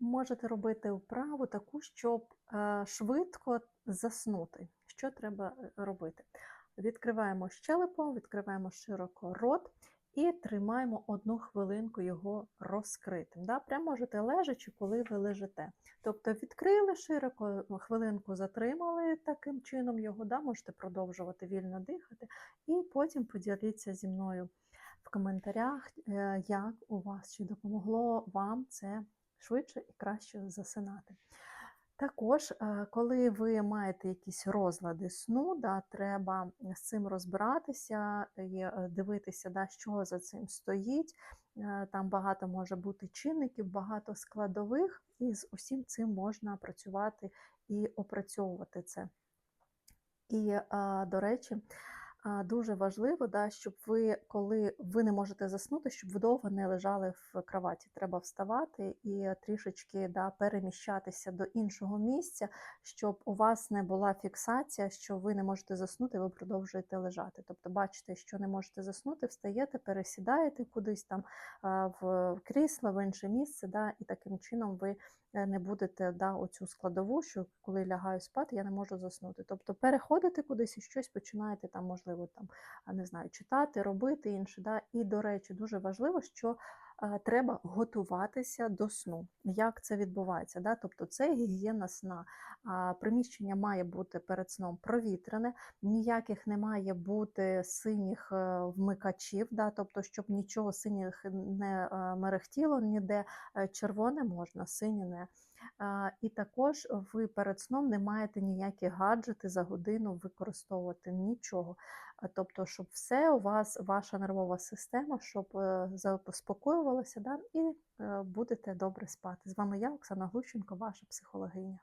Можете робити вправу таку, щоб е, швидко заснути. Що треба е, робити? Відкриваємо щелепу, відкриваємо широко рот і тримаємо одну хвилинку його розкритим. Да? Прямо можете лежачи, коли ви лежите. Тобто відкрили широко, хвилинку затримали таким чином його, да? можете продовжувати вільно дихати, і потім поділіться зі мною в коментарях, е, як у вас, чи допомогло вам це швидше і краще засинати. Також, е, коли ви маєте якісь розлади сну, да, треба з цим розбиратися і е, дивитися, да, що за цим стоїть. Е, Там багато може бути чинників, багато складових, і з усім цим можна працювати і опрацьовувати це. І, до речі, дуже важливо, да, щоб ви, коли ви не можете заснути, щоб ви довго не лежали в кроваті. Треба вставати і трішечки да, переміщатися до іншого місця, щоб у вас не була фіксація, що ви не можете заснути, ви продовжуєте лежати. Тобто, бачите, що не можете заснути, встаєте, пересідаєте кудись там в крісло, в інше місце, да, і таким чином ви е, не будете да, оцю складову, що коли лягаю спати, я не можу заснути. Тобто переходите кудись і щось починаєте там, можливо, там, не знаю, читати, робити інше. Да? І, до речі, дуже важливо, що треба готуватися до сну. Як це відбувається? Да? Тобто це гігієна сна. Приміщення має бути перед сном провітрене, ніяких не має бути синіх е, вмикачів, да? тобто, щоб нічого синіх не е, мерехтіло, ніде е, червоне можна, синє не. І також ви перед сном не маєте ніякі гаджети за годину використовувати нічого. Тобто, щоб все у вас, ваша нервова система, щоб е, заспокоювалася, да, і е, будете добре спати. З вами я, Оксана Глущенко, ваша психологиня.